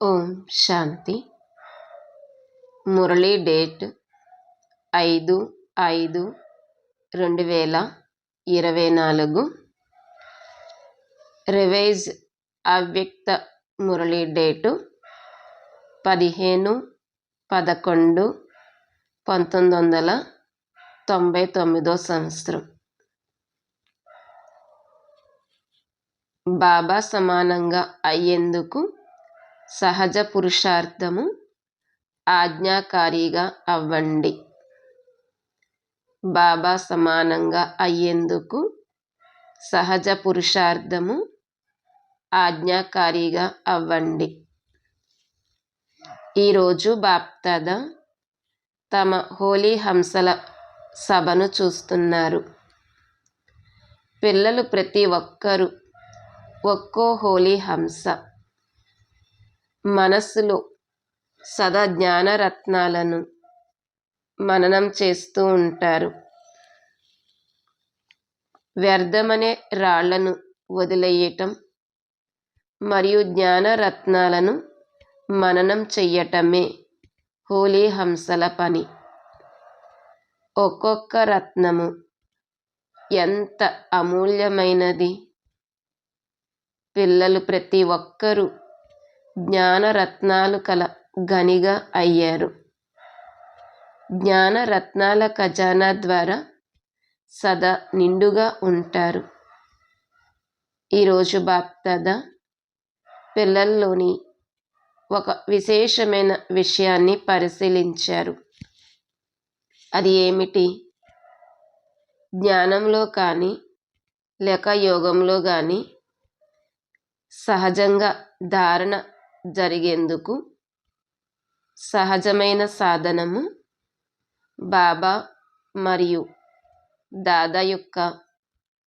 ఓం శాంతి. Murali date ఐదు ఐదు రెండు వేల ఇరవై నాలుగు. రివైజ్ అవ్యక్త మురళీ డేటు పదిహేను పదకొండు పంతొమ్మిది వందల తొంభై తొమ్మిదో సంవత్సరం. బాబా సమానంగా అయ్యేందుకు సహజ పురుషార్థము ఆజ్ఞాకారిగా అవ్వండి. బాబా సమానంగా అయ్యేందుకు సహజ పురుషార్థము ఆజ్ఞాకారిగా అవ్వండి. ఈరోజు బాప్తద తమ హోలీ హంసల సభను చూస్తున్నారు. పిల్లలు ప్రతి ఒక్కరూ ఒక్కో హోలీ హంస మనస్సులో సదా జ్ఞానరత్నాలను మననం చేస్తూ ఉంటారు. వ్యర్థమనే రాళ్ళను వదిలేయటం మరియు జ్ఞానరత్నాలను మననం చెయ్యటమే హోలీ హంసల పని. ఒక్కొక్క రత్నము ఎంత అమూల్యమైనది! పిల్లలు ప్రతి ఒక్కరూ జ్ఞానరత్నాలు కల గనిగా అయ్యారు. జ్ఞానరత్నాల ఖజానా ద్వారా సదా నిండుగా ఉంటారు. ఈరోజు బాప్దాద పిల్లల్లోని ఒక విశేషమైన విషయాన్ని పరిశీలించారు. అది ఏమిటి? జ్ఞానంలో కానీ లేక యోగంలో కానీ సహజంగా ధారణ జరిగేందుకు సహజమైన సాధనము బాబా మరియు దాదా యొక్క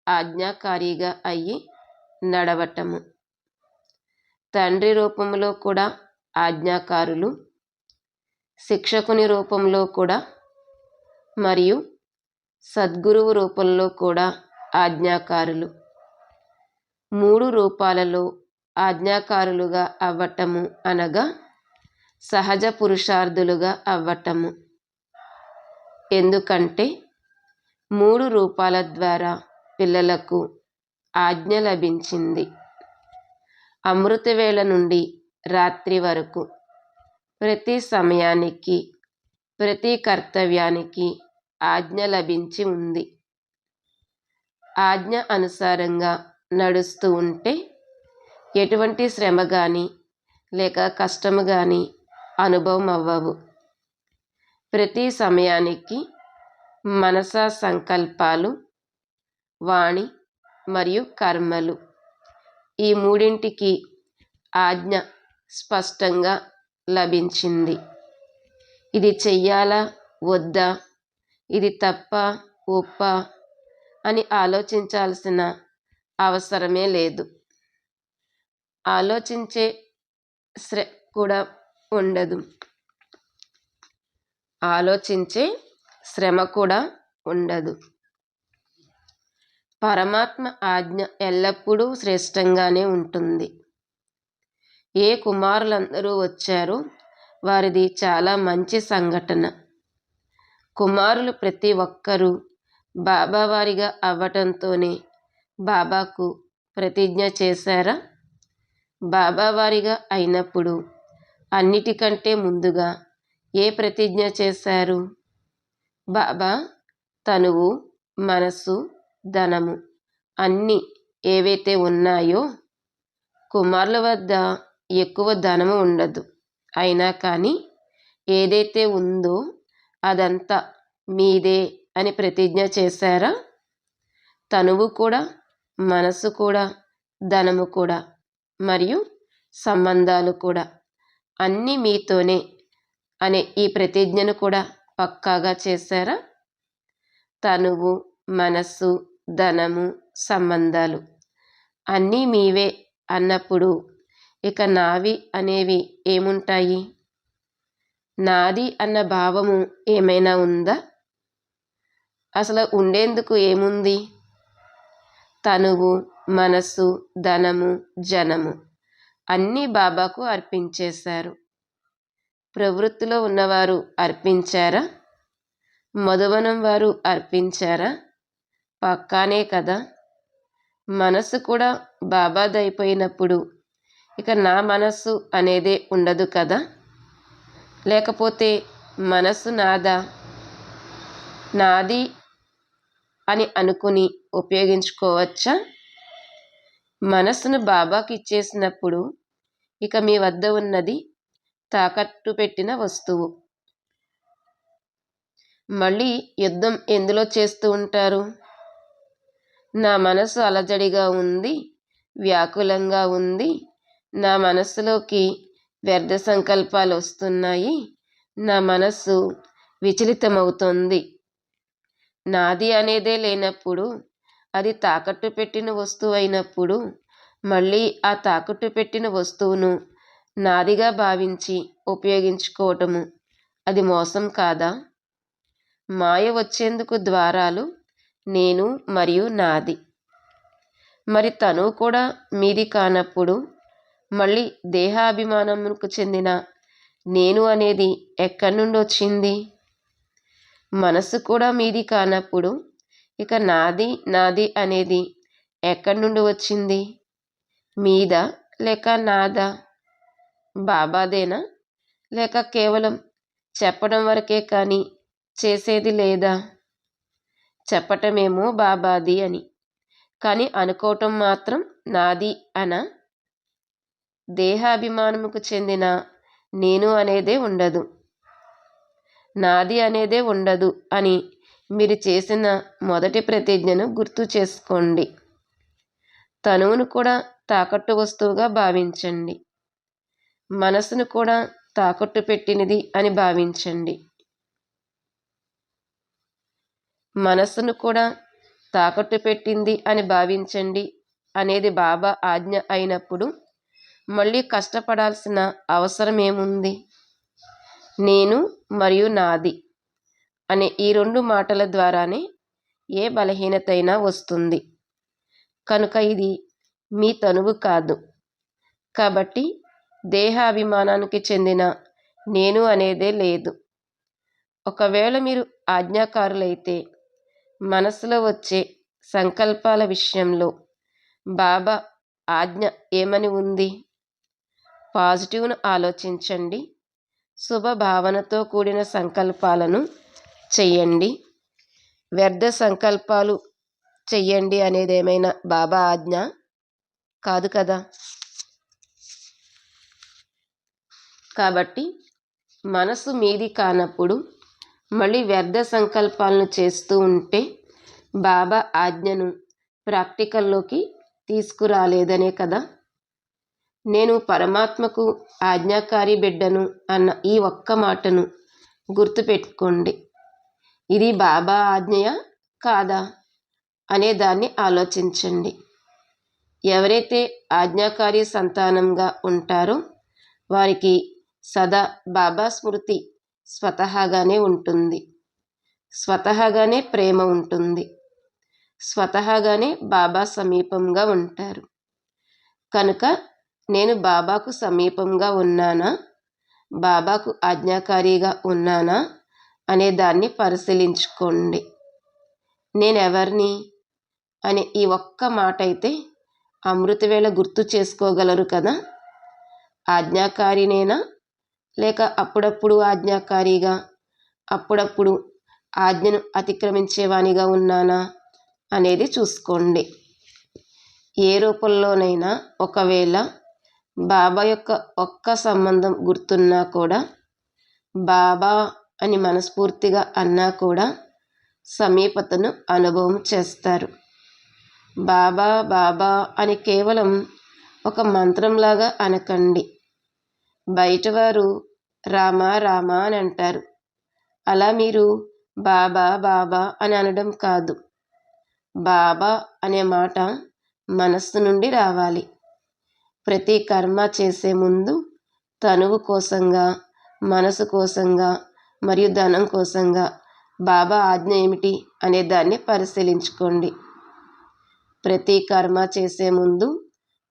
ఆజ్ఞాకారిగా అయ్యి నడవటము. తండ్రి రూపంలో కూడా ఆజ్ఞాకారులు శిక్షకుని రూపంలో కూడా మరియు సద్గురువు రూపంలో కూడా ఆజ్ఞాకారులు. మూడు రూపాలలో ఆజ్ఞాకారులుగా అవ్వటము అనగా సహజ పురుషార్థులుగా అవ్వటము. ఎందుకంటే మూడు రూపాల ద్వారా పిల్లలకు ఆజ్ఞ లభించింది. అమృతవేళ నుండి రాత్రి వరకు ప్రతి సమయానికి ప్రతి కర్తవ్యానికి ఆజ్ఞ లభించి ఉంది. ఆజ్ఞ అనుసారంగా నడుస్తూ ఉంటే ఎటువంటి శ్రమ కానీ లేక కష్టము కానీ అనుభవం అవ్వవు. ప్రతి సమయానికి మనస సంకల్పాలు వాణి మరియు కర్మలు ఈ మూడింటికి ఆజ్ఞ స్పష్టంగా లభించింది. ఇది చెయ్యాలా? వద్దా? ఇది తప్ప? ఒప్ప? అని ఆలోచించాల్సిన అవసరమే లేదు. ఆలోచించే శ్ర కూడా ఉండదు. ఆలోచించే శ్రమ కూడా ఉండదు. పరమాత్మ ఆజ్ఞ ఎల్లప్పుడూ శ్రేష్టంగానే ఉంటుంది. ఏ కుమారులందరూ వచ్చారో వారిది చాలా మంచి సంఘటన. కుమారులు ప్రతి ఒక్కరూ బాబావారిగా అవ్వటంతోనే బాబాకు ప్రతిజ్ఞ చేశారా? బాబావారిగా అయినప్పుడు అన్నిటికంటే ముందుగా ఏ ప్రతిజ్ఞ చేశారు? బాబా తనువు మనసు ధనము అన్నీ ఏవైతే ఉన్నాయో కుమారుల వద్ద ఎక్కువ ధనము ఉండదు. అయినా కానీ ఏదైతే ఉందో అదంతా మీదే అని ప్రతిజ్ఞ చేశారా? తనువు కూడా మనసు కూడా ధనము కూడా మరియు సంబంధాలు కూడా. అన్నీ మీతోనే అనే ఈ ప్రతిజ్ఞను కూడా పక్కాగా చేశారా? తనువు మనస్సు ధనము సంబంధాలు అన్నీ మీవే అన్నప్పుడు ఇక నావి అనేవి ఏముంటాయి? నాది అన్న భావము ఏమైనా ఉందా? అసలు ఉండేందుకు ఏముంది? తనువు మనస్సు ధనము జనము అన్నీ బాబాకు అర్పించేశారు. ప్రవృత్తిలో ఉన్నవారు అర్పించారా? మధువనం వారు అర్పించారా? పక్కానే కదా? మనసు కూడా బాబాదైపోయినప్పుడు ఇక నా మనస్సు అనేదే ఉండదు కదా? లేకపోతే మనసు నాదా? నాది అని అనుకుని ఉపయోగించుకోవచ్చా? మనస్సును బాబాకి ఇచ్చేసినప్పుడు ఇక మీ వద్ద ఉన్నది తాకట్టు పెట్టిన వస్తువు. మళ్ళీ యుద్ధం ఎందులో చేస్తూ ఉంటారు? నా మనసు అలజడిగా ఉంది వ్యాకులంగా ఉంది. నా మనస్సులోకి వ్యర్థ సంకల్పాలు వస్తున్నాయి. నా మనస్సు విచలితమవుతోంది. నాది అనేదే లేనప్పుడు అది తాకట్టు పెట్టిన వస్తువు అయినప్పుడు మళ్ళీ ఆ తాకట్టు పెట్టిన వస్తువును నాదిగా భావించి ఉపయోగించుకోవటము. అది మోసం కాదా? మాయ వచ్చేందుకు ద్వారాలు నేను మరియు నాది. మరి తను కూడా మీది కానప్పుడు మళ్ళీ దేహాభిమానముకు చెందిన నేను అనేది ఎక్కడి నుండి వచ్చింది మనసు కూడా మీది కానప్పుడు ఇక నాది నాది అనేది ఎక్కడి నుండి వచ్చింది? మీద లేక నాదా? బాబాదేనా? లేక కేవలం చెప్పడం వరకే కానీ చేసేది లేదా? చెప్పటమేమో బాబాది అని. కానీ అనుకోవటం మాత్రం నాది అన? దేహాభిమానముకు చెందిన నేను అనేదే ఉండదు. నాది అనేదే ఉండదు అని మీరు చేసిన మొదటి ప్రతిజ్ఞను గుర్తు చేసుకోండి. తనువును కూడా తాకట్టు వస్తువుగా భావించండి. మనసును కూడా తాకట్టు పెట్టినది అని భావించండి. మనస్సును కూడా తాకట్టు పెట్టింది అని భావించండి అనేది బాబా ఆజ్ఞ అయినప్పుడు మళ్ళీ కష్టపడాల్సిన అవసరం ఏముంది నేను మరియు నాది. అనే ఈ రెండు మాటల ద్వారానే ఏ బలహీనతైనా వస్తుంది. కనుక ఇది మీ తనువు కాదు. కాబట్టి దేహాభిమానానికి చెందిన నేను అనేదే లేదు. ఒకవేళ మీరు ఆజ్ఞాకారులైతే మనసులో వచ్చే సంకల్పాల విషయంలో బాబా ఆజ్ఞ ఏమని ఉంది? పాజిటివ్ను ఆలోచించండి. శుభ భావనతో కూడిన సంకల్పాలను చెయ్యండి. వ్యర్థ సంకల్పాలు చెయ్యండి అనేది ఏమైనా బాబా ఆజ్ఞ? కాదు కదా? కాబట్టి మనసు మీది కానప్పుడు మళ్ళీ వ్యర్థ సంకల్పాలను చేస్తూ ఉంటే బాబా ఆజ్ఞను ప్రాక్టికల్లోకి తీసుకురాలేదనే కదా? నేను పరమాత్మకు ఆజ్ఞాకారి బిడ్డను అన్న ఈ ఒక్క మాటను గుర్తుపెట్టుకోండి. ఇది బాబా ఆజ్ఞయ? కాదా? అనే దాన్ని ఆలోచించండి. ఎవరైతే ఆజ్ఞాకారి సంతానంగా ఉంటారో వారికి సదా బాబా స్మృతి స్వతహాగానే ఉంటుంది. స్వతహాగానే ప్రేమ ఉంటుంది. స్వతహాగానే బాబా సమీపంగా ఉంటారు. కనుక నేను బాబాకు సమీపంగా ఉన్నానా? బాబాకు ఆజ్ఞాకారిగా ఉన్నానా? అనే దాన్ని పరిశీలించుకోండి. నేను ఎవరిని అనే ఈ ఒక్క మాట అయితే అమృతవేళ గుర్తు చేసుకోగలరు కదా? ఆజ్ఞాకారినేనా? లేక అప్పుడప్పుడు ఆజ్ఞాకారిగా? అప్పుడప్పుడు ఆజ్ఞను అతిక్రమించేవానిగా ఉన్నానా? అనేది చూసుకోండి. ఏ రూపంలోనైనా ఒకవేళ బాబా యొక్క ఒక్క సంబంధం గుర్తున్నా కూడా బాబా అని మనస్ఫూర్తిగా అన్నా కూడా సమీపతను అనుభవం చేస్తారు. బాబా బాబా అని కేవలం ఒక మంత్రంలాగా అనకండి. బయటవారు రామ రామ అని అంటారు. అలా మీరు బాబా బాబా అని అనడం కాదు. బాబా అనే మాట మనస్సు నుండి రావాలి. ప్రతి కర్మ చేసే ముందు తనువు కోసంగా మనసు కోసంగా మరియు ధనం కోసంగా. బాబా ఆజ్ఞ ఏమిటి? అనే దాన్ని పరిశీలించుకోండి. ప్రతి కర్మ చేసే ముందు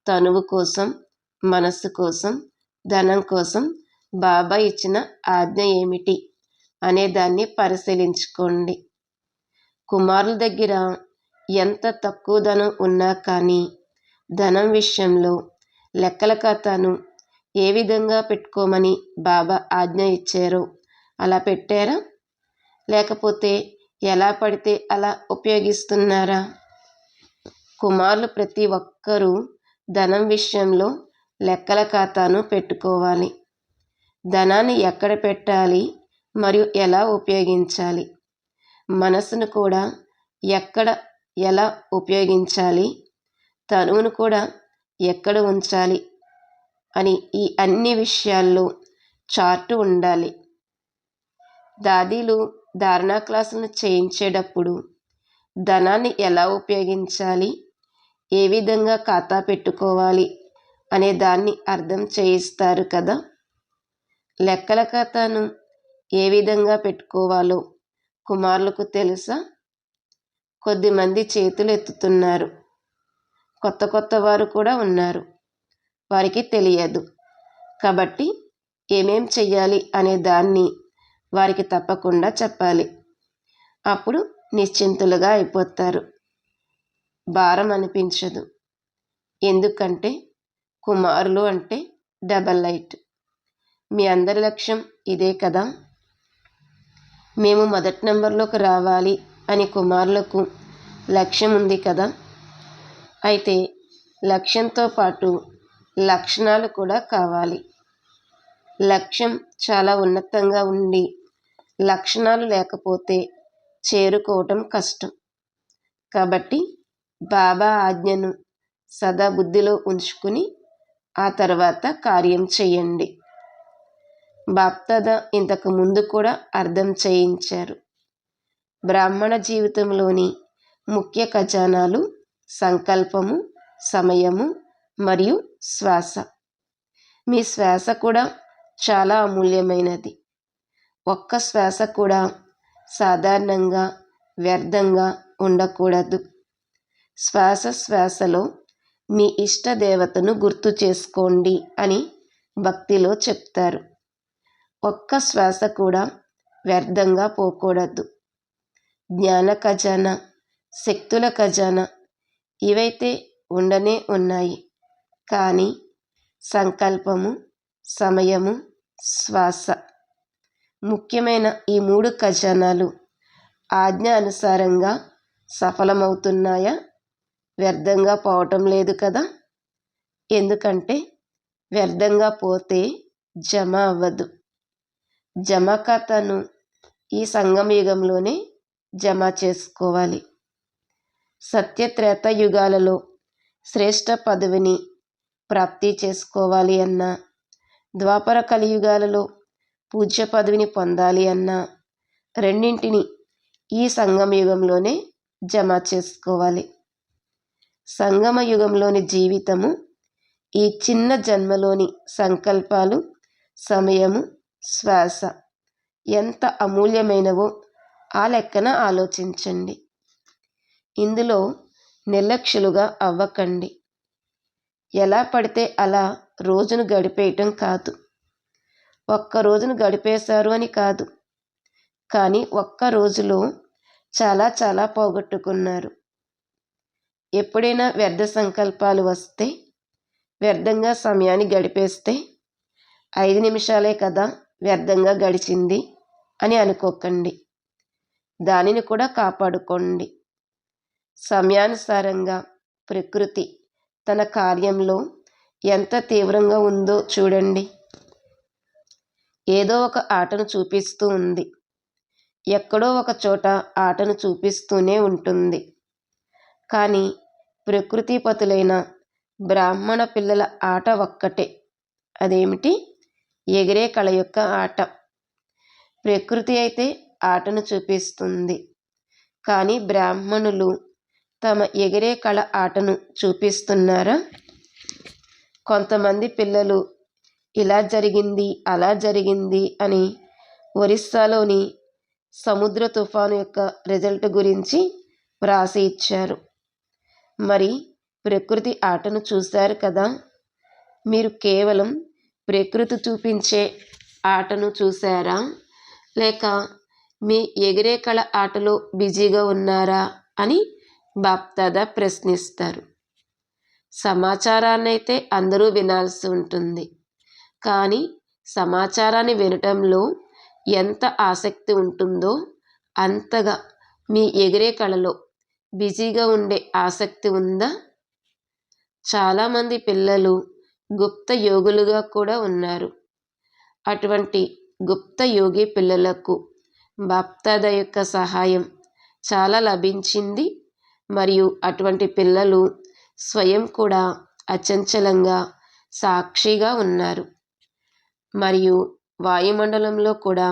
తనువు కోసం మనస్సు కోసం ధనం కోసం బాబా ఇచ్చిన ఆజ్ఞ ఏమిటి? అనే దాన్ని పరిశీలించుకోండి. కుమారుల దగ్గర ఎంత తక్కువ ధనం ఉన్నా కానీ ధనం విషయంలో లెక్కల ఖాతాను ఏ విధంగా పెట్టుకోమని బాబా ఆజ్ఞ ఇచ్చారో అలా పెట్టారా? లేకపోతే ఎలా పడితే అలా ఉపయోగిస్తున్నారా? కుమారులు ప్రతి ఒక్కరూ ధనం విషయంలో లెక్కల ఖాతాను పెట్టుకోవాలి. ధనాన్ని ఎక్కడ పెట్టాలి? మరియు ఎలా ఉపయోగించాలి? మనసును కూడా ఎక్కడ ఎలా ఉపయోగించాలి? తనువును కూడా ఎక్కడ ఉంచాలి? అని ఈ అన్ని విషయాల్లో చార్టు ఉండాలి. దాదీలు ధారణా క్లాసులను చేయించేటప్పుడు ధనాన్ని ఎలా ఉపయోగించాలి? ఏ విధంగా ఖాతా పెట్టుకోవాలి? అనే దాన్ని అర్థం చేయిస్తారు కదా? లెక్కల ఖాతాను ఏ విధంగా పెట్టుకోవాలో కుమారులకు తెలుసా? కొద్దిమంది చేతులు ఎత్తుతున్నారు. కొత్త కొత్త వారు కూడా ఉన్నారు. వారికి తెలియదు. కాబట్టి ఏమేం చెయ్యాలి అనే దాన్ని వారికి తప్పకుండా చెప్పాలి. అప్పుడు నిశ్చింతులుగా అయిపోతారు. భారం అనిపించదు. ఎందుకంటే కుమారులు అంటే డబల్ లైట్. మీ అందరి లక్ష్యం ఇదే కదా? మేము మొదటి నెంబర్లోకి రావాలి అని కుమారులకు లక్ష్యం ఉంది కదా? అయితే లక్ష్యంతో పాటు లక్షణాలు కూడా కావాలి. లక్ష్యం చాలా ఉన్నతంగా ఉండి లక్షణాలు లేకపోతే చేరుకోవటం కష్టం. కాబట్టి బాబా ఆజ్ఞను సదా బుద్ధిలో ఉంచుకుని ఆ తర్వాత కార్యం చేయండి. బాప్దాద ఇంతకు ముందు కూడా అర్థం చేయించారు. బ్రాహ్మణ జీవితంలోని ముఖ్య ఖజానాలు సంకల్పము సమయము మరియు శ్వాస. మీ శ్వాస కూడా చాలా అమూల్యమైనది. ఒక్క శ్వాస కూడా సాధారణంగా వ్యర్థంగా ఉండకూడదు. శ్వాస శ్వాసలో మీ ఇష్ట దేవతను గుర్తు చేసుకోండి అని భక్తిలో చెప్తారు. ఒక్క శ్వాస కూడా వ్యర్థంగా పోకూడదు. జ్ఞాన ఖజానా శక్తుల ఖజానా ఇవైతే ఉండనే ఉన్నాయి. కానీ సంకల్పము సమయము శ్వాస ముఖ్యమైన ఈ మూడు ఖజానాలు ఆజ్ఞ అనుసారంగా సఫలమవుతున్నాయా? వ్యర్థంగా పోవటం లేదు కదా? ఎందుకంటే వ్యర్థంగా పోతే జమ అవ్వదు. జమ ఖాతాను ఈ సంగమ యుగంలోనే జమ చేసుకోవాలి. సత్యత్రేత యుగాలలో శ్రేష్ట పదవిని ప్రాప్తి చేసుకోవాలి అన్న ద్వాపర కలియుగాలలో పూజ్య పదవిని పొందాలి అన్నా రెండింటిని ఈ సంగమ యుగంలోనే జమ చేసుకోవాలి. సంగమ యుగంలోని జీవితము ఈ చిన్న జన్మలోని సంకల్పాలు సమయము శ్వాస ఎంత అమూల్యమైనవో ఆ లెక్కన ఆలోచించండి. ఇందులో నిర్లక్ష్యులుగా అవ్వకండి. ఎలా పడితే అలా రోజును గడిపేయటం కాదు. ఒక్క రోజును గడిపేశారు అని కాదు. కానీ ఒక్క రోజులో చాలా చాలా పోగొట్టుకున్నారు. ఎప్పుడైనా వ్యర్థ సంకల్పాలు వస్తే వ్యర్థంగా సమయాన్ని గడిపేస్తే ఐదు నిమిషాలే కదా వ్యర్థంగా గడిచింది అని అనుకోకండి. దానిని కూడా కాపాడుకోండి. సమయానుసారంగా ప్రకృతి తన కార్యంలో ఎంత తీవ్రంగా ఉందో చూడండి. ఏదో ఒక ఆటను చూపిస్తూ ఉంది. ఎక్కడో ఒక చోట ఆటను చూపిస్తూనే ఉంటుంది. కానీ ప్రకృతిపతులైన బ్రాహ్మణ పిల్లల ఆట ఒక్కటే. అదేమిటి? ఎగిరే కళ యొక్క ఆట. ప్రకృతి అయితే ఆటను చూపిస్తుంది. కానీ బ్రాహ్మణులు తమ ఎగిరే కళ ఆటను చూపిస్తున్నారా? కొంతమంది పిల్లలు ఇలా జరిగింది అలా జరిగింది అని ఒరిస్సాలోని సముద్ర తుఫాను యొక్క రిజల్ట్ గురించి వ్రాసి ఇచ్చారు. మరి ప్రకృతి ఆటను చూశారు కదా? మీరు కేవలం ప్రకృతి చూపించే ఆటను చూసారా లేక మీ ఎగిరే కళ ఆటలో బిజీగా ఉన్నారా అని బాప్దాదా ప్రశ్నిస్తారు. సమాచారాన్నైతే అందరూ వినాల్సి ఉంటుంది. కానీ సమాచారాన్ని వినటంలో ఎంత ఆసక్తి ఉంటుందో అంతగా మీ ఎగిరే కళలో బిజీగా ఉండే ఆసక్తి ఉందా? చాలామంది పిల్లలు గుప్త యోగులుగా కూడా ఉన్నారు. అటువంటి గుప్త యోగి పిల్లలకు బాప్తాద యొక్క సహాయం చాలా లభించింది. మరియు అటువంటి పిల్లలు స్వయం కూడా అచంచలంగా సాక్షిగా ఉన్నారు. మరియు వాయుమండలంలో కూడా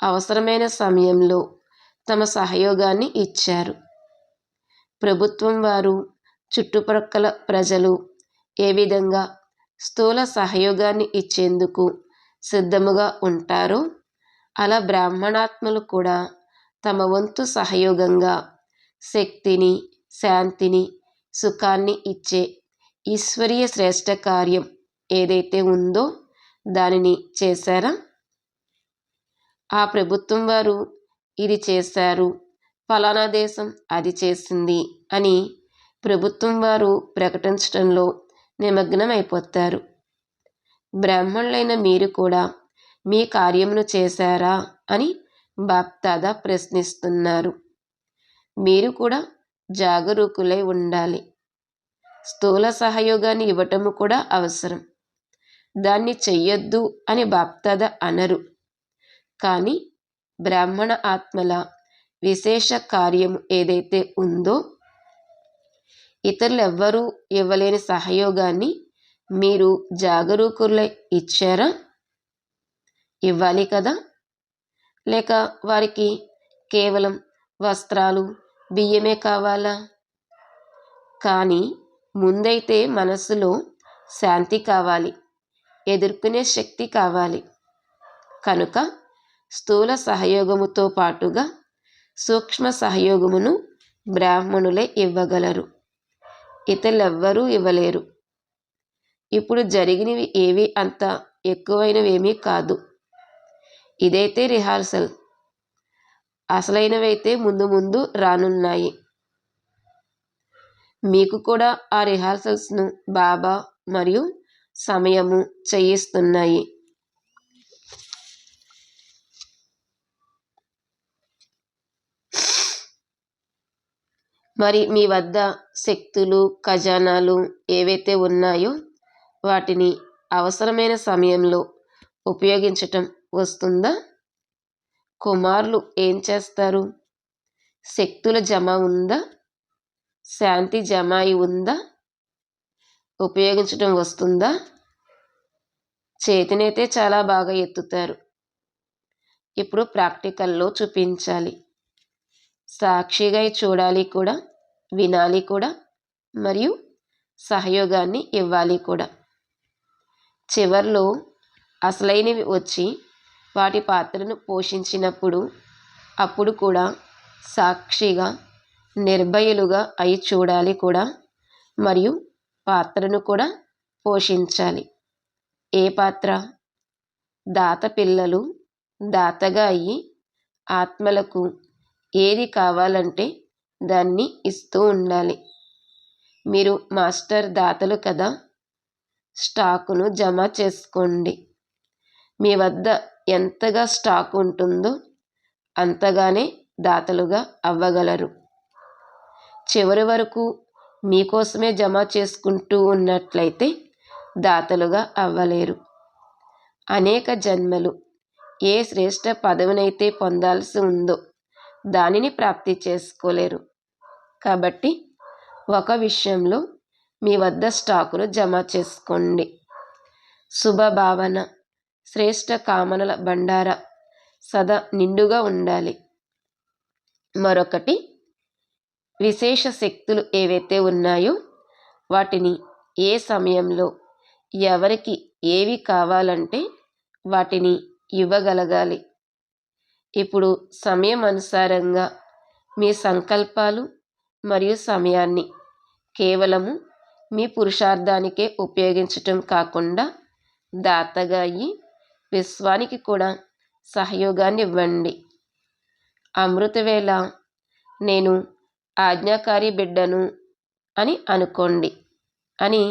అవసరమైన సమయంలో తమ సహయోగాన్ని ఇచ్చారు. ప్రభుత్వం వారు చుట్టుప్రక్కల ప్రజలు ఏ విధంగా స్థూల సహయోగాన్ని ఇచ్చేందుకు సిద్ధముగా ఉంటారో అలా బ్రాహ్మణాత్మలు కూడా తమ వంతు సహయోగంగా శక్తిని శాంతిని సుఖాన్ని ఇచ్చే ఈశ్వరీయ శ్రేష్ట కార్యం ఏదైతే ఉందో దానిని చేశారా? ఆ ప్రభుత్వం వారు ఇది చేశారు. ఫలానా దేశం అది చేసింది అని ప్రభుత్వం వారు ప్రకటించడంలో నిమగ్నం అయిపోతారు బ్రాహ్మణులైన మీరు కూడా మీ కార్యమును చేశారా అని బాప్దాదా ప్రశ్నిస్తున్నారు. మీరు కూడా జాగరూకులై ఉండాలి. స్థూల సహయోగాన్ని ఇవ్వటము కూడా అవసరం. దాన్ని చెయ్యొద్దు అని బాప్దాద అనరు. కానీ బ్రాహ్మణ ఆత్మల విశేష కార్యం ఏదైతే ఉందో ఇతరులు ఎవ్వరూ ఇవ్వలేని సహయోగాన్ని మీరు జాగరూకులై ఇచ్చారా? ఇవ్వాలి కదా? లేక వారికి కేవలం వస్త్రాలు బియ్యమే కావాలా? కానీ ముందైతే మనసులో శాంతి కావాలి. ఎదుర్కొనే శక్తి కావాలి. కనుక స్థూల సహయోగముతో పాటుగా సూక్ష్మ సహయోగమును బ్రాహ్మణులే ఇవ్వగలరు. ఇతరులెవ్వరూ ఇవ్వలేరు. ఇప్పుడు జరిగినవి ఏవి అంత ఎక్కువైనవేమీ కాదు. ఇదైతే రిహార్సల్. అసలైనవైతే ముందు ముందు రానున్నాయి. మీకు కూడా ఆ రిహార్సల్స్ను బాబా మరియు సమయము చేయిస్తున్నాయి. మరి మీ వద్ద శక్తులు ఖజానాలు ఏవైతే ఉన్నాయో వాటిని అవసరమైన సమయంలో ఉపయోగించటం వస్తుందా? కుమారులు ఏం చేస్తారు? శక్తుల జమ ఉందా? శాంతి జమాయి ఉందా? ఉపయోగించడం వస్తుందా? చేతినైతే చాలా బాగా ఎత్తుతారు. ఇప్పుడు ప్రాక్టికల్లో చూపించాలి. సాక్షిగా చూడాలి కూడా వినాలి కూడా మరియు సహయోగాన్ని ఇవ్వాలి కూడా. చివర్లో అసలైనవి వచ్చి వాటి పాత్రను పోషించినప్పుడు అప్పుడు కూడా సాక్షిగా నిర్భయులుగా అయి చూడాలి కూడా మరియు పాత్రను కూడా పోషించాలి. ఏ పాత్ర? దాత పిల్లలు దాతగా అయ్యి ఆత్మలకు ఏది కావాలంటే దాన్ని ఇస్తూ ఉండాలి. మీరు మాస్టర్ దాతలు కదా? స్టాకును జమ చేసుకోండి. మీ వద్ద ఎంతగా స్టాక్ ఉంటుందో అంతగానే దాతలుగా అవ్వగలరు. చివరి వరకు మీకోసమే జమ చేసుకుంటూ ఉన్నట్లయితే దాతలుగా అవ్వలేరు. అనేక జన్మలు ఏ శ్రేష్ట పదవినైతే పొందాల్సి ఉందో దానిని ప్రాప్తి చేసుకోలేరు. కాబట్టి ఒక విషయంలో మీ వద్ద స్టాకును జమ చేసుకోండి. శుభభావన శ్రేష్ట కామనల భండార సదా నిండుగా ఉండాలి. మరొకటి విశేష శక్తులు ఏవైతే ఉన్నాయో వాటిని ఏ సమయంలో ఎవరికి ఏవి కావాలంటే వాటిని ఇవ్వగలగాలి. ఇప్పుడు సమయం అనుసారంగా మీ సంకల్పాలు మరియు సమయాన్ని కేవలము మీ పురుషార్థానికే ఉపయోగించటం కాకుండా దాతగా అయ్యి విశ్వానికి కూడా సహయోగాన్ని ఇవ్వండి అమృతవేళ నేను ఆజ్ఞాకారి బిడ్డను అని అనుకోండి అని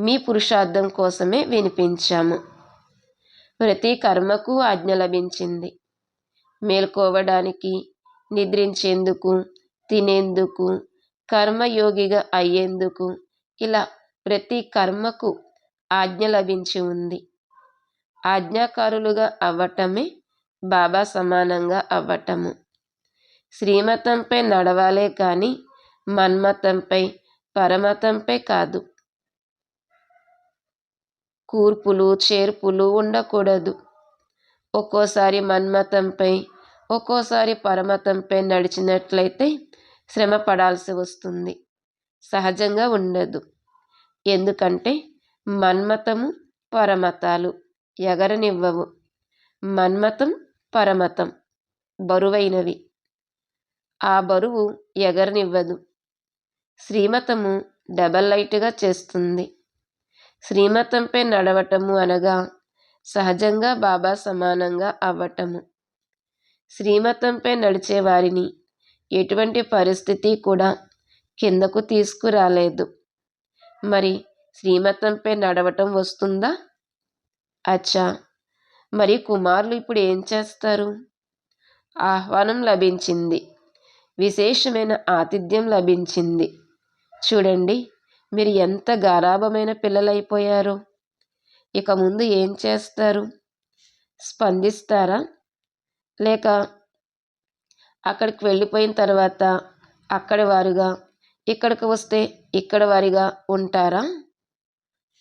మీ పురుషార్థం కోసమే వినిపించాము. ప్రతి కర్మకు ఆజ్ఞ లభించింది. మేల్కోవడానికి నిద్రించేందుకు తినేందుకు కర్మయోగిగా అయ్యేందుకు ఇలా ప్రతి కర్మకు ఆజ్ఞ లభించి ఉంది. ఆజ్ఞాకారులుగా అవ్వటమే బాబా సమానంగా అవ్వటము. శ్రీమతంపై నడవాలే కానీ మన్మతంపై పరమతంపై కాదు. కూర్పులు చేర్పులు ఉండకూడదు. ఒక్కోసారి మన్మతంపై ఒక్కోసారి పరమతంపై నడిచినట్లయితే శ్రమ పడాల్సి వస్తుంది. సహజంగా ఉండదు. ఎందుకంటే మన్మతము పరమతాలు ఎగరనివ్వవు. మన్మతం పరమతం బరువైనవి. ఆ బరువు ఎగరనివ్వదు. శ్రీమతము డబల్ లైట్గా చేస్తుంది. శ్రీమతంపై నడవటము అనగా సహజంగా బాబా సమానంగా అవ్వటము. శ్రీమతంపై నడిచే వారిని ఎటువంటి పరిస్థితి కూడా కిందకు తీసుకురాలేదు. మరి శ్రీమతంపై నడవటం వస్తుందా? అచ్చా! మరి కుమారులు ఇప్పుడు ఏం చేస్తారు? ఆహ్వానం లభించింది. విశేషమైన ఆతిథ్యం లభించింది. చూడండి. మీరు ఎంత గారాభమైన పిల్లలైపోయారు? ఇక ముందు ఏం చేస్తారు? స్పందిస్తారా? లేక అక్కడికి వెళ్ళిపోయిన తర్వాత అక్కడి వారుగా ఇక్కడికి వస్తే ఇక్కడ వారిగా ఉంటారా?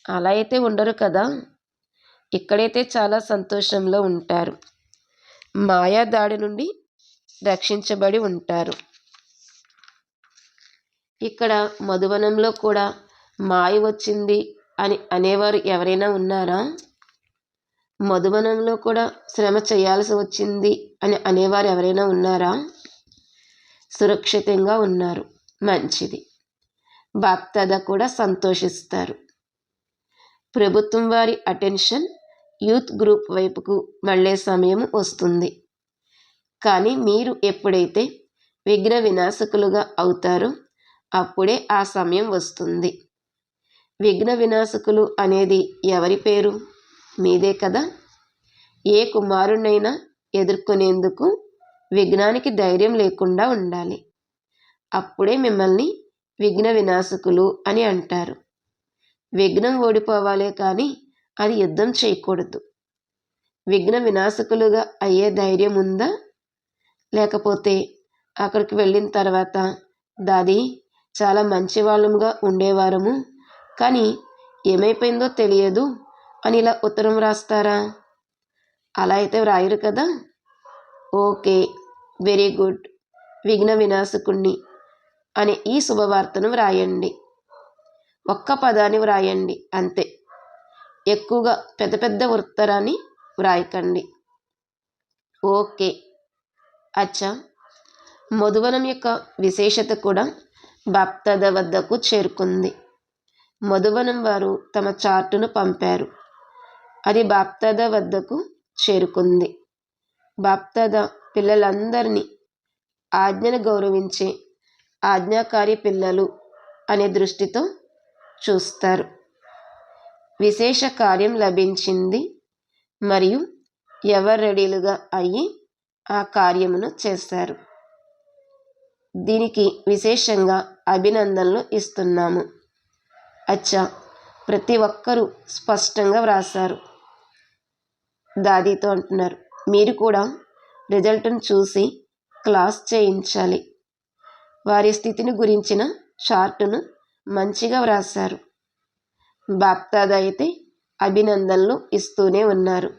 అలా అయితే ఉండరు కదా? ఇక్కడైతే చాలా సంతోషంలో ఉంటారు. మాయా దాడి నుండి రక్షించబడి ఉంటారు. ఇక్కడ మధువనంలో కూడా మాయ వచ్చింది అని అనేవారు ఎవరైనా ఉన్నారా? మధువనంలో కూడా శ్రమ చేయాల్సి వచ్చింది అని అనేవారు ఎవరైనా ఉన్నారా? సురక్షితంగా ఉన్నారు. మంచిది. బాప్తాద కూడా సంతోషిస్తారు. ప్రభుత్వం వారి అటెన్షన్ యూత్ గ్రూప్ వైపుకు మళ్ళే సమయం వస్తుంది. కానీ మీరు ఎప్పుడైతే విఘ్న వినాశకులుగా అవుతారో అప్పుడే ఆ సమయం వస్తుంది. విఘ్న వినాశకులు అనేది ఎవరి పేరు? మీదే కదా? ఏ కుమారుణ్ణైనా ఎదుర్కొనేందుకు విఘ్నానికి ధైర్యం లేకుండా ఉండాలి. అప్పుడే మిమ్మల్ని విఘ్న వినాశకులు అని అంటారు. విఘ్నం ఓడిపోవాలే కానీ అది యుద్ధం చేయకూడదు. విఘ్న వినాశకులుగా అయ్యే ధైర్యం ఉందా? లేకపోతే అక్కడికి వెళ్ళిన తర్వాత దాది చాలా మంచి వాళ్ళముగా ఉండేవారము. కానీ ఏమైపోయిందో తెలియదు అని ఇలా ఉత్తరం రాస్తారా? అలా అయితే వ్రాయరు కదా? Okay very good. విఘ్న వినాశకుణ్ణి అనే ఈ శుభవార్తను వ్రాయండి. ఒక్క పదాన్ని వ్రాయండి అంతే. ఎక్కువగా పెద్ద పెద్ద ఉత్తరాన్ని వ్రాయకండి. ఓకే. అచ్చా మధువనం యొక్క విశేషత కూడా బాప్తద వద్దకు చేరుకుంది. మధువనం వారు తమ చార్టును పంపారు. అది బాప్తద వద్దకు చేరుకుంది. బాప్తద పిల్లలందరినీ ఆజ్ఞను గౌరవించే ఆజ్ఞాకారి పిల్లలు అనే దృష్టితో చూస్తారు. విశేష కార్యం లభించింది మరియు ఎవరు రెడీలుగా అయ్యి ఆ కార్యమును చేస్తారు దీనికి విశేషంగా అభినందనలు ఇస్తున్నాము. అచ్చా! ప్రతి ఒక్కరూ స్పష్టంగా వ్రాసారు దాదీతో అంటున్నారు. మీరు కూడా రిజల్ట్ను చూసి క్లాస్ చేయించాలి. వారి స్థితిని గురించిన చార్టును మంచిగా వ్రాసారు బాప్తాద అయితే అభినందనలు ఇస్తూనే ఉన్నారు.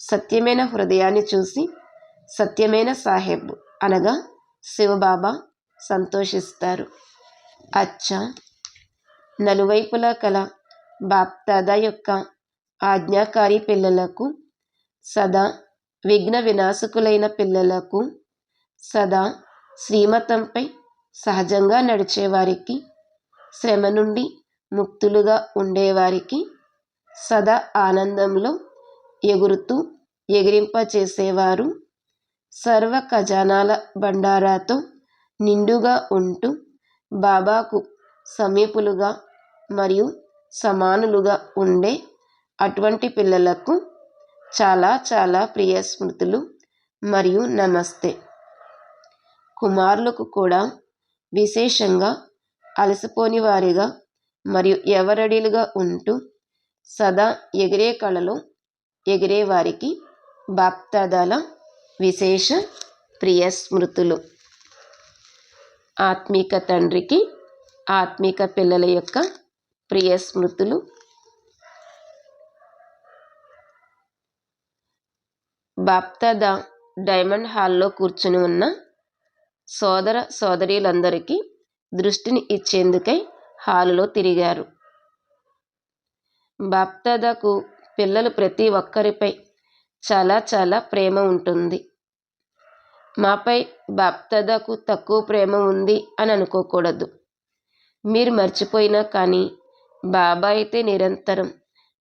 సత్యమైన హృదయాన్ని చూసి సత్యమైన సాహెబ్ అనగా శివబాబా సంతోషిస్తారు. అచ్చా నలువైపులా కల బాప్తాద యొక్క ఆజ్ఞాకారి పిల్లలకు సదా విఘ్న వినాశకులైన పిల్లలకు సదా శ్రీమతంపై సహజంగా నడిచేవారికి శ్రమ నుండి ముక్తులుగా ఉండేవారికి సదా ఆనందంలో ఎగురుతూ ఎగిరింపచేసేవారు. సర్వ ఖజానాల బండారాతో నిండుగా ఉంటూ బాబాకు సమీపులుగా మరియు సమానులుగా ఉండే అటువంటి పిల్లలకు చాలా చాలా ప్రియ స్మృతులు మరియు నమస్తే. కుమారులకు కూడా విశేషంగా అలసిపోని వారిగా మరియు ఎవరడిలుగా ఉంటూ సదా ఎగిరే కళలో ఎగిరే వారికి బాప్తాదాల విశేష ప్రియ స్మృతులు ఆత్మీక తండ్రికి ఆత్మీక పిల్లల యొక్క ప్రియ స్మృతులు బాప్తాద డైమండ్ హాల్లో కూర్చుని ఉన్న సోదర సోదరీలందరికీ దృష్టిని ఇచ్చేందుకై హాలులో తిరిగారు. బాప్దాదాకు పిల్లలు ప్రతి ఒక్కరిపై చాలా చాలా ప్రేమ ఉంటుంది. మాపై బాప్తదాకు తక్కువ ప్రేమ ఉంది అని అనుకోకూడదు. మీరు మర్చిపోయినా కానీ బాబా అయితే నిరంతరం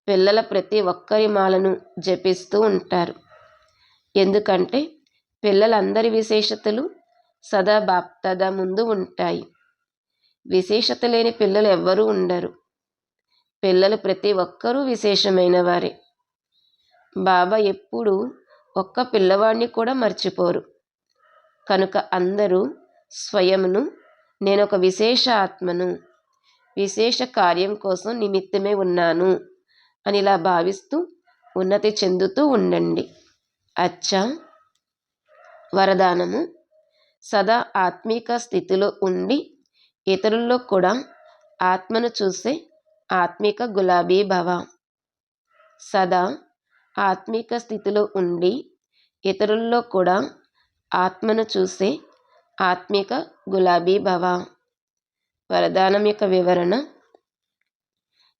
పిల్లల ప్రతి ఒక్కరి మాలను జపిస్తూ ఉంటారు. ఎందుకంటే పిల్లలందరి విశేషతలు సదా బాప్తద ముందు ఉంటాయి. విశేషత లేని పిల్లలు ఎవ్వరూ ఉండరు. పిల్లలు ప్రతి ఒక్కరూ విశేషమైన వారే. బాబా ఎప్పుడూ ఒక్క పిల్లవాడిని కూడా మర్చిపోరు. కనుక అందరూ స్వయమును నేను ఒక విశేష ఆత్మను విశేష కార్యం కోసం నిమిత్తమే ఉన్నాను అని ఇలా భావిస్తూ ఉన్నతి చెందుతూ ఉండండి. అచ్చా! వరదానము. సదా ఆత్మీక స్థితిలో ఉండి ఇతరుల్లో కూడా ఆత్మను చూసే ఆత్మిక గులాబీ భవ. సదా ఆత్మిక స్థితిలో ఉండి ఇతరుల్లో కూడా ఆత్మను చూసే ఆత్మిక గులాబీ భవ. వరదానం యొక్క వివరణ.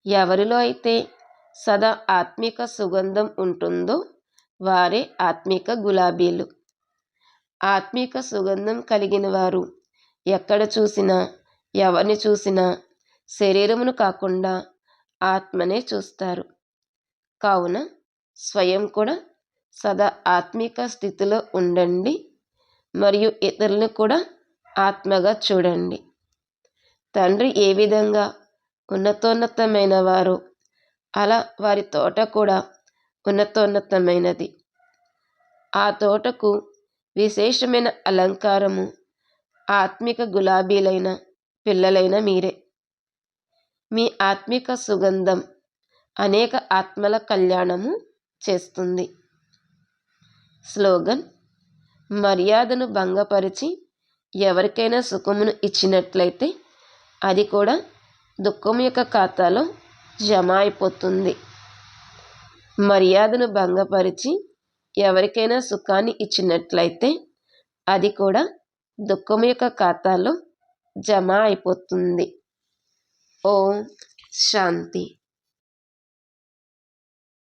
ఎవరిలో అయితే సదా ఆత్మిక సుగంధం ఉంటుందో వారే ఆత్మిక గులాబీలు. ఆత్మిక సుగంధం కలిగిన వారు ఎక్కడ చూసినా ఎవరిని చూసినా శరీరమును కాకుండా ఆత్మనే చూస్తారు. కావున స్వయం కూడా సదా ఆత్మిక స్థితిలో ఉండండి మరియు ఇతరులను కూడా ఆత్మగా చూడండి. తండ్రి ఏ విధంగా ఉన్నతోన్నతమైన వారు అలా వారి తోట కూడా ఉన్నతోన్నతమైనది. ఆ తోటకు విశేషమైన అలంకారము ఆత్మిక గులాబీలైన పిల్లలైన మీరే. మీ ఆత్మిక సుగంధం అనేక ఆత్మల కళ్యాణము చేస్తుంది. స్లోగన్ మర్యాదను భంగపరిచి ఎవరికైనా సుఖమును ఇచ్చినట్లయితే అది కూడా దుఃఖం యొక్క ఖాతాలో జమ అయిపోతుంది. మర్యాదను భంగపరిచి ఎవరికైనా సుఖాన్ని ఇచ్చినట్లయితే అది కూడా దుఃఖం యొక్క ఖాతాలో జమ అయిపోతుంది. ఓం శాంతి.